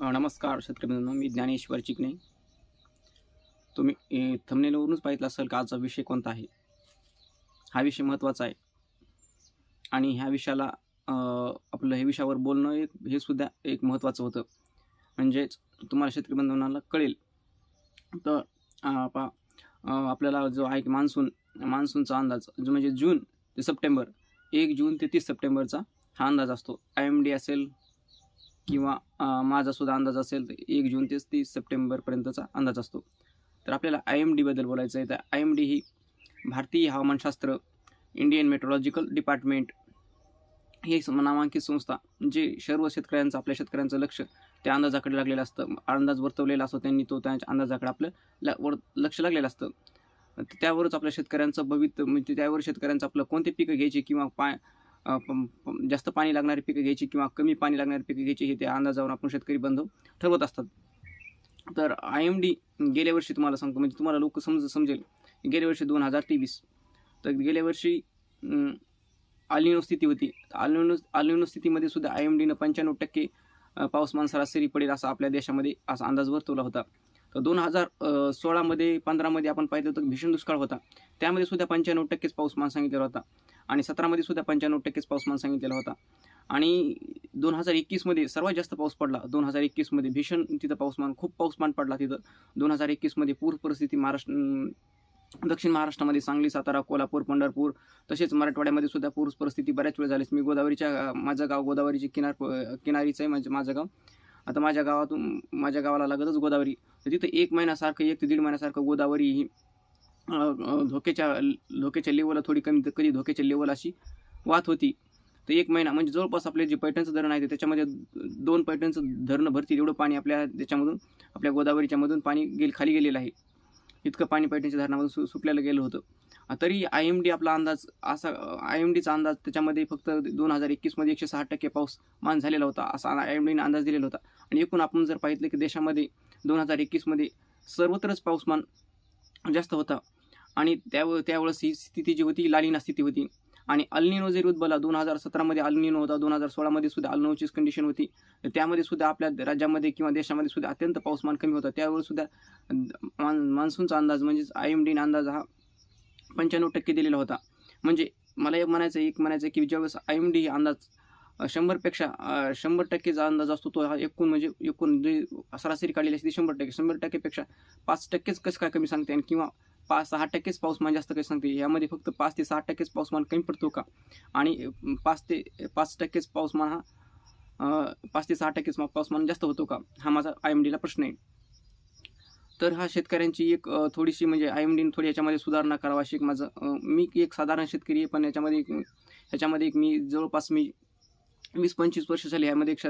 नमस्कार शेतकरी मित्रांनो मी ज्ञानेश्वर चिकणे तुम्ही ए, थंबनेलवरूनच असेल का? आजचा विषय कोणता आहे? हा विषय महत्त्वाचा आहे. आणि ह्या विषयाला आपलं हे विषयावर बोलणं एक हे सुद्धा एक महत्त्वाचं होतं. म्हणजेच तुम्हाला शेतकरी बांधवांना कळेल. तर आपा आपल्याला जो आहे की मान्सून मान्सूनचा अंदाज जो म्हणजे जून ते सप्टेंबर एक जून ते तीस सप्टेंबरचा हा अंदाज असतो. आय एम डी असेल किंवा माझासुद्धा माझा सुद्धा अंदाज असेल तर एक जून ते तीस सप्टेंबरपर्यंतचा अंदाज असतो. तर आपल्याला आय एम डीबद्दल बोलायचं आहे. तर आय एम डी ही भारतीय हवामानशास्त्र इंडियन मेट्रोलॉजिकल डिपार्टमेंट ही नामांकित संस्था जे सर्व शेतकऱ्यांचं आपल्या शेतकऱ्यांचं लक्ष त्या अंदाजाकडे लागलेलं असतं. अंदाज वर्तवलेला असतो त्यांनी तो त्यांच्या अंदाजाकडे आपलं ल वर लक्ष लागलेलं असतं. तर त्यावरच आपल्या शेतकऱ्यांचं भवित म्हणजे त्यावर शेतकऱ्यांचं आपलं कोणते पिकं घ्यायचे किंवा पाय जास्त पाणी लागणारी पिकं घ्यायची किंवा कमी पाणी लागणारी पिकं घ्यायची हे त्या अंदाजावर आपण शेतकरी बांधव ठरवत असतात. तर आय एम डी गेल्या वर्षी तुम्हाला सांगतो म्हणजे तुम्हाला लोक समज समजेल गेल्या वर्षी दोन हजार तेवीस तर गेल्या वर्षी आलिनो स्थिती होती. आलिनो आलिनो स्थितीमध्ये सुद्धा आय एम डीनं पंच्याण्णव टक्के पाऊसमान सरासरी पडेल असा आपल्या देशामध्ये असा अंदाज वर्तवला होता. तर दोन हजार सोळामध्ये पंधरामध्ये आपण पाहिलं तर भीषण दुष्काळ होता. त्यामध्ये सुद्धा पंच्याण्णव टक्केच पाऊसमान सांगितलेला होता. आणि सतरामध्ये सुद्धा पंच्याण्णव टक्केच पाऊसमान सांगितलेला होता. आणि दोन हजार एकवीसमध्ये सर्वात जास्त पाऊस पडला. दोन हजार एकवीसमध्ये भीषण तिथं पाऊसमान खूप पाऊसमान पडला तिथं. दोन हजार एकवीसमध्ये पूर परिस्थिती महाराष्ट्र दक्षिण महाराष्ट्रामध्ये सांगली सातारा कोल्हापूर पंढरपूर तसेच मराठवाड्यामध्ये सुद्धा पूर परिस्थिती बऱ्याच वेळ झालीच. मी गोदावरीच्या माझं गाव गोदावरीची किनार किनारीचं आहे म्हणजे माझं गाव. आता माझ्या गावातून माझ्या गावाला लागतच गोदावरी. तर तिथं एक महिन्यासारखं एक ते दीड महिन्यासारखं गोदावरी ही धोक्याच्या धोक्याच्या लेवलला थोडी कमी कधी धोक्याच्या लेवल अशी वाहत होती. तर एक महिना म्हणजे जवळपास आपले जे पैठणचं धरण आहे ते त्याच्यामध्ये दोन पैठणचं धरणं भरतील एवढं पाणी आपल्या त्याच्यामधून आपल्या गोदावरीच्यामधून पाणी गेल खाली गेलेलं आहे. इतकं पाणी पैठणच्या धरणामधून सु सुटलेलं गेलं होतं. तरी आय एम डी आपला अंदाज असा आय एम डीचा अंदाज त्याच्यामध्ये फक्त दोन हजार एकवीसमध्ये एकशे सहा टक्के पाऊस मान झालेला होता असा आय एम डीने अंदाज दिलेला होता. आणि एकूण आपण जर पाहितलं की देशामध्ये दोन हजार एकवीसमध्ये सर्वत्रच पाऊसमान जास्त होता. आणि त्याव त्यावेळेस ही स्थिती जी होती लालिना स्थिती होती. आणि अल्निनो जरी उद्भवला दोन हजार सतरामध्ये अल्निनो होता दोन हजार सोळामध्ये सुद्धा अल्नोचीच कंडिशन होती. त्यामध्ये सुद्धा आपल्या राज्यामध्ये किंवा देशामध्ये सुद्धा अत्यंत पाऊसमान कमी होता. त्यावेळेस सुद्धा मान मान्सूनचा अंदाज म्हणजेच आय एम डीन अंदाज हा पंच्याण्णव टक्के दिलेला होता. म्हणजे मला एक म्हणायचं एक म्हणायचं की ज्यावेळेस आय एम डी अंदाज शंभरपेक्षा शंभर टक्केचा अंदाज असतो तो हा एकूण म्हणजे एकूण जे सरासरी काढलेली असते ती शंभर टक्के शंभर टक्केपेक्षा पाच टक्केच कसं काय कमी सांगते आणि किंवा पाच सहा टक्केच पाऊसमान जास्त काही सांगते. यामध्ये फक्त पाच ते सहा टक्केच पाऊसमान कमी पडतो का? आणि पाच ते पाच टक्केच पाऊसमान हा पाच ते सहा टक्केच पाऊसमान जास्त होतो का? हा माझा आय एम डीला प्रश्न आहे. तर हा शेतकऱ्यांची एक थोडीशी म्हणजे आय एम डीने थोडी याच्यामध्ये सुधारणा करावा अशी एक माझं मी एक साधारण शेतकरी आहे पण याच्यामध्ये याच्यामध्ये ह्याच्यामध्ये एक मी जवळपास मी वीस पंचवीस वर्ष झाली यामध्ये क्ष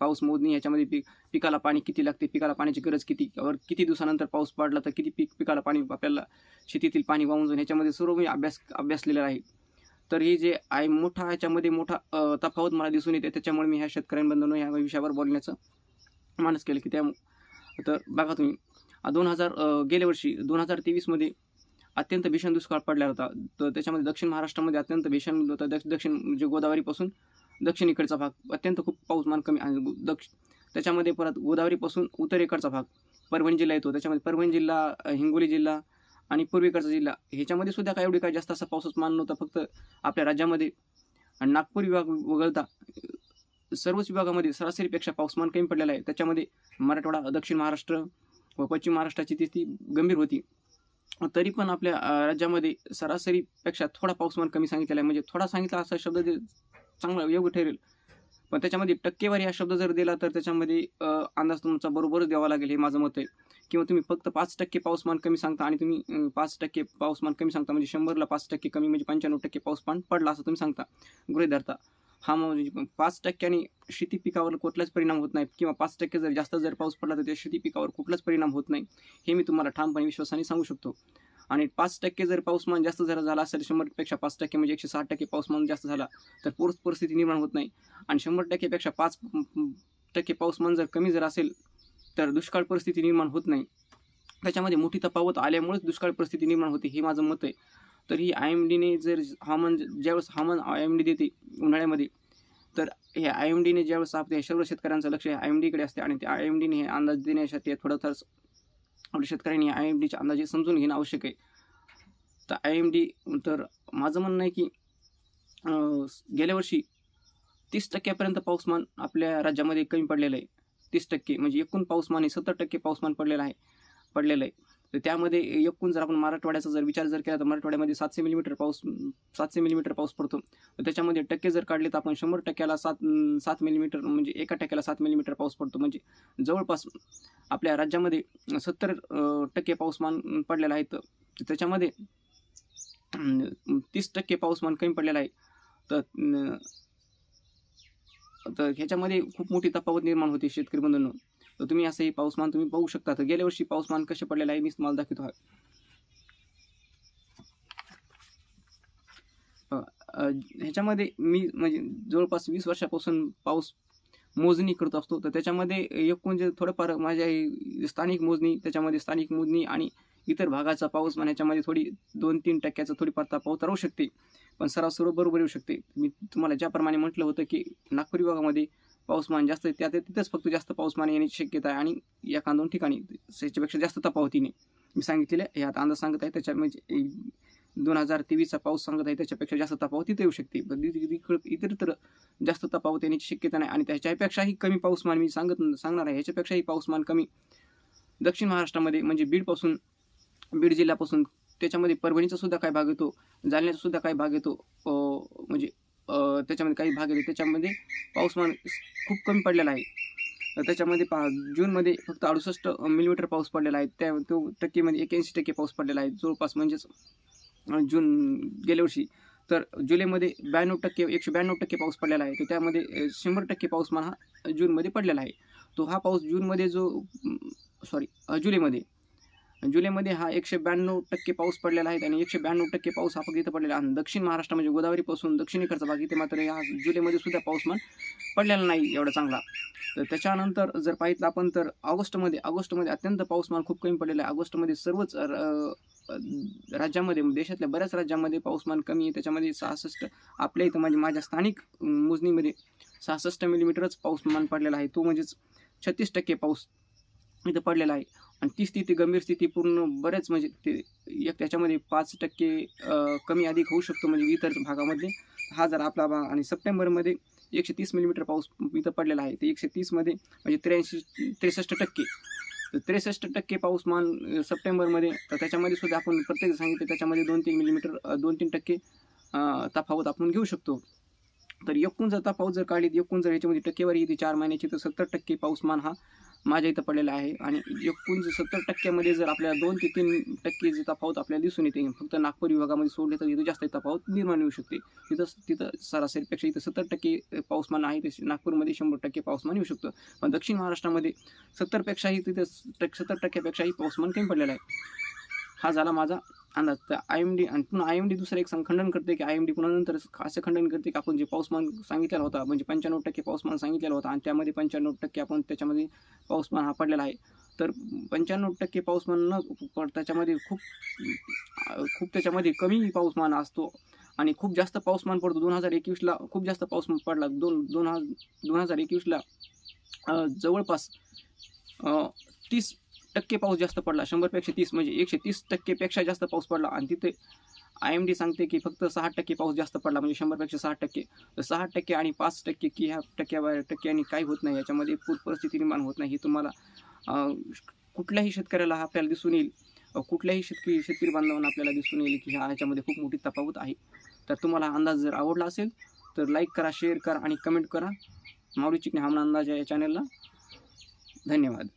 पाऊस मोजणी याच्यामध्ये पीक पिकाला पाणी किती लागते पिकाला पाण्याची गरज किती और किती दिवसानंतर पाऊस पडला तर किती पीक पिकाला पाणी आपल्याला शेतीतील पाणी वाहून जाऊन ह्याच्यामध्ये सर्व मी अभ्यास अभ्यासलेला आहे. तर ही जे आहे मोठा ह्याच्यामध्ये मोठा तफावत मला दिसून येते त्याच्यामुळे मी ह्या शेतकऱ्यांबंधून ह्या विषयावर बोलण्याचं मानस केलं की त्या तर बघा तुम्ही. दोन हजार गेल्या वर्षी दोन हजार तेवीसमध्ये अत्यंत भीषण दुष्काळ पडला होता. तर त्याच्यामध्ये दक्षिण महाराष्ट्रामध्ये अत्यंत भीषण होता. दक्ष दक्षिण म्हणजे गोदावरीपासून दक्षिणेकडचा भाग. अत्यंत खूप पाऊसमान कमी आणि दक्ष त्याच्यामध्ये परत गोदावरीपासून उत्तरेकडचा भाग. परभणी जिल्हा येतो. त्याच्यामध्ये परभणी जिल्हा हिंगोली जिल्हा आणि पूर्वेकडचा जिल्हा. ह्याच्यामध्ये सुद्धा काय एवढी काय जास्त असा पाऊसच मान नव्हता. फक्त आपल्या राज्यामध्ये आणि नागपूर विभाग वगळता सर्वच विभागामध्ये सरासरीपेक्षा पाऊसमान कमी पडलेला आहे. त्याच्यामध्ये मराठवाडा दक्षिण महाराष्ट्र व पश्चिम महाराष्ट्राची स्थिती गंभीर होती. तरी पण आपल्या राज्यामध्ये सरासरीपेक्षा थोडा पाऊसमान कमी सांगितलेला आहे. म्हणजे थोडा सांगितला असा शब्द चांगला योग्य ठरेल. पण त्याच्यामध्ये टक्केवारी हा शब्द जर दिला तर त्याच्यामध्ये अंदाज तुमचा बरोबरच द्यावा लागेल हे माझं मत आहे. किंवा तुम्ही फक्त पाच टक्के पाऊसमान कमी सांगता आणि तुम्ही पाच टक्के पाऊसमान कमी सांगता म्हणजे शंभरला पाच टक्के कमी म्हणजे पंच्याण्णव टक्के पाऊसमान पडला असं तुम्ही सांगता. गृहित धरता हा म्हणजे पाच टक्क्याने शेती पिकावर कुठलाच परिणाम होत नाही किंवा पाच टक्के जर जास्त जर पाऊस पडला तर त्या शेती पिकावर कुठलाच परिणाम होत नाही हे मी तुम्हाला ठामपणे विश्वासाने सांगू शकतो. आणि पाच टक्के जर पाऊसमान जास्त जर झाला असेल शंभरपेक्षा पाच टक्के म्हणजे एकशे साठ टक्के पाऊसमान जास्त झाला तर पूर परिस्थिती निर्माण होत नाही. आणि शंभर टक्केपेक्षा पाच टक्के पाऊसमान जर कमी जर असेल तर दुष्काळ परिस्थिती निर्माण होत नाही. त्याच्यामध्ये मोठी तफावत आल्यामुळेच दुष्काळ परिस्थिती निर्माण होते हे माझं मत आहे. तर ही आय एम डीने जर हवामान ज्यावेळेस हवामान आय एम डी देते उन्हाळ्यामध्ये तर हे आय एम डीने ज्यावेळेस आपल्या सर्व शेतकऱ्यांचं लक्ष हे आय एम डीकडे असते आणि त्या आय एम डीने हे अंदाज देण्यासाठी थोडं तर आपल्या शेतकऱ्यांनी आय एम डीचे अंदाजे समजून घेणं आवश्यक आहे. तर आय एम डी तर माझं म्हणणं आहे की गेल्या वर्षी तीस टक्क्यापर्यंत पाऊसमान आपल्या राज्यामध्ये कमी पडलेलं आहे. तीस टक्के म्हणजे एकूण पाऊसमान हे सत्तर टक्के पाऊसमान पडलेलं आहे पडलेलं आहे. तर त्यामध्ये एकूण जर आपण मराठवाड्याचा जर विचार जर केला तर मराठवाड्यामध्ये सातशे मिलीमीटर पाऊस सातशे मिलीमीटर पाऊस पडतो. तर त्याच्यामध्ये टक्के जर काढले तर आपण शंभर टक्क्याला सात सात मिलीमीटर म्हणजे एका टक्क्याला सात मिलीमीटर पाऊस पडतो. म्हणजे जवळपास आपल्या राज्यामध्ये सत्तर टक्के पाऊसमान पडलेलं आहे. तर त्याच्यामध्ये तीस टक्के पाऊसमान कमी पडलेलं आहे. तर तर ह्याच्यामध्ये खूप मोठी तफावत निर्माण होते शेतकरी बंधूंनो. तर तुम्ही असं हे पाऊसमान तुम्ही पाहू शकता. तर गेल्या वर्षी पाऊसमान कसे पडलेलं आहे मी तुम्हाला दाखवतो आहे ह्याच्यामध्ये मी म्हणजे जवळपास वीस वर्षापासून पाऊस मोजणी करत असतो. तर त्याच्यामध्ये एकूण जे म्हणजे थोडंफार माझ्या स्थानिक मोजणी त्याच्यामध्ये स्थानिक मोजणी आणि इतर भागाचा पाऊसमान ह्याच्यामध्ये थोडी दोन तीन टक्क्याचं थोडीफार तफावत राहू शकते. पण सराव सर्व बरोबर येऊ शकते. मी तुम्हाला ज्याप्रमाणे म्हटलं होतं की नागपूर विभागामध्ये पाऊसमान जास्त त्या तिथंच फक्त जास्त पाऊसमान येण्याची शक्यता आहे. आणि या दोन ठिकाणी याच्यापेक्षा जास्त तफावतीने मी सांगितलेलं आहे हे आता अंदाज सांगत आहे त्याच्या म्हणजे दोन हजार तेवीसचा पाऊस सांगत आहे त्याच्यापेक्षा जास्त तफावत तिथे येऊ शकते. पण इतर- तर जास्त तपावत येण्याची शक्यता नाही. आणि त्याच्यापेक्षाही कमी पाऊसमान मी सांगत सांगणार आहे. ह्याच्यापेक्षाही पाऊसमान कमी दक्षिण महाराष्ट्रामध्ये म्हणजे बीडपासून बीड जिल्ह्यापासून त्याच्यामध्ये परभणीचा सुद्धा काय भाग येतो जालन्याचा सुद्धा काय भाग येतो म्हणजे त्याच्यामध्ये काही भाग येतो त्याच्यामध्ये पाऊसमान खूप कमी पडलेला आहे. त्याच्यामध्ये पा जूनमध्ये फक्त अडुसष्ट मिलीमीटर पाऊस पडलेला आहे. त्या तो टक्केमध्ये एक्याऐंशी टक्के पाऊस पडलेला आहे. जवळपास म्हणजेच जून गेल्या वर्षी. तर जुलैमध्ये ब्याण्णव टक्के एकशे ब्याण्णव टक्के पाऊस पडलेला आहे. तर त्यामध्ये शंभर टक्के पाऊसमान हा जूनमध्ये पडलेला आहे. तो हा पाऊस जूनमध्ये जो सॉरी जुलैमध्ये जुलैमध्ये हा एकशे ब्याण्णव टक्के पाऊस पडलेला आहे आणि एकशे ब्याण्णव टक्के पाऊस हा फक्त इथं पडलेला आहे. आणि दक्षिण महाराष्ट्र म्हणजे गोदावरीपासून दक्षिणेकडचा भाग इथे मात्र या जुलैमध्ये सुद्धा पाऊसमान पडलेला नाही एवढा चांगला. तर त्याच्यानंतर जर पाहिलं आपण तर ऑगस्टमध्ये ऑगस्टमध्ये अत्यंत पाऊसमान खूप कमी पडलेलं आहे. ऑगस्टमध्ये सर्वच राज्यामध्ये देशातल्या बऱ्याच राज्यामध्ये पाऊसमान कमी आहे. त्याच्यामध्ये सहासष्ट आपल्या इथं म्हणजे माझ्या स्थानिक मोजणीमध्ये सहासष्ट मिलीमीटरच पाऊसमान पडलेला आहे. तो म्हणजेच छत्तीस टक्के पाऊस इथं पडलेला आहे. आणि ती स्थिती गंभीर स्थिती पूर्ण बरेच म्हणजे ते एक त्याच्यामध्ये पाच टक्के कमी अधिक होऊ शकतो म्हणजे इतर भागामध्ये हा जर आपला भाग आणि सप्टेंबरमध्ये एकशे तीस मिलीमीटर पाऊस इथं पडलेला आहे ते एकशे तीसमध्ये म्हणजे त्र्याऐंशी त्रेसष्ट टक्के. तर त्रेसष्ट टक्के पाऊसमान सप्टेंबरमध्ये तर त्याच्यामध्ये सुद्धा आपण प्रत्येक सांगितलं त्याच्यामध्ये दोन तीन मिलीमीटर दोन तीन टक्के तफावत आपण घेऊ शकतो. तर एकूण जर तफावत जर काढली एकूण जर याच्यामध्ये टक्केवारी येते चार महिन्याची तर सत्तर टक्के पाऊसमान हा माझ्या इथं पडलेला आहे. आणि एकूण जर सत्तर टक्क्यामध्ये जर आपल्याला दोन ते तीन टक्के जे तफावत आपल्याला दिसून येते फक्त नागपूर विभागामध्ये सोडले तर इथं जास्त तफावत निर्माण होऊ शकते. तिथं तिथं सरासरीपेक्षा इथं सत्तर टक्के पाऊसमान आहे तसे नागपूरमध्ये शंभर टक्के पाऊसमान येऊ शकतं. पण दक्षिण महाराष्ट्रामध्ये सत्तरपेक्षाही तिथं टक् सत्तर टक्क्यापेक्षाही पाऊसमान कमी पडलेला आहे. हा झाला माझा अंदाज तर आय एम डी आणि पुन्हा आय एम डी दुसरं एक सांग खंडन करते की आय एम डी पुन्हा नंतर असं खंडन करते की आपण जे पाऊसमान सांगितलेला होता म्हणजे पंच्याण्णव टक्के पाऊसमान सांगितलेला होता आणि त्यामध्ये पंच्याण्णव टक्के आपण त्याच्यामध्ये पाऊसमान हा पडलेला आहे. तर पंच्याण्णव टक्के पाऊसमान न पड त्याच्यामध्ये खूप खूप त्याच्यामध्ये कमी पाऊसमान असतो. आणि खूप जास्त पाऊसमान पडतो. दोन हजार एकवीसला खूप जास्त पाऊस पडला. दोन दोन हजार दोन हजार एकवीसला जवळपास तीस टक्के पाऊस जास्त पडला. शंभरपेक्षा तीस म्हणजे एकशे तीस टक्केपेक्षा जास्त पाऊस पडला. आणि तिथे आय एम डी सांगते की फक्त सहा टक्के पाऊस जास्त पडला म्हणजे शंभरपेक्षा सहा टक्के. तर सहा टक्के आणि पाच टक्के की ह्या टक्क्या टक्क्यांनी काही होत नाही. याच्यामध्ये पूर परिस्थिती निर्माण होत नाही. हे तुम्हाला कुठल्याही शेतकऱ्याला हा आपल्याला दिसून येईल. कुठल्याही शेतकरी शेतकरी बांधवांना आपल्याला दिसून येईल की ह्या ह्याच्यामध्ये खूप मोठी तफावत आहे. तर तुम्हाला हा अंदाज जर आवडला असेल तर लाईक करा शेअर करा आणि कमेंट करा. माऊली चिकणे हवामान अंदाज या चॅनलला धन्यवाद.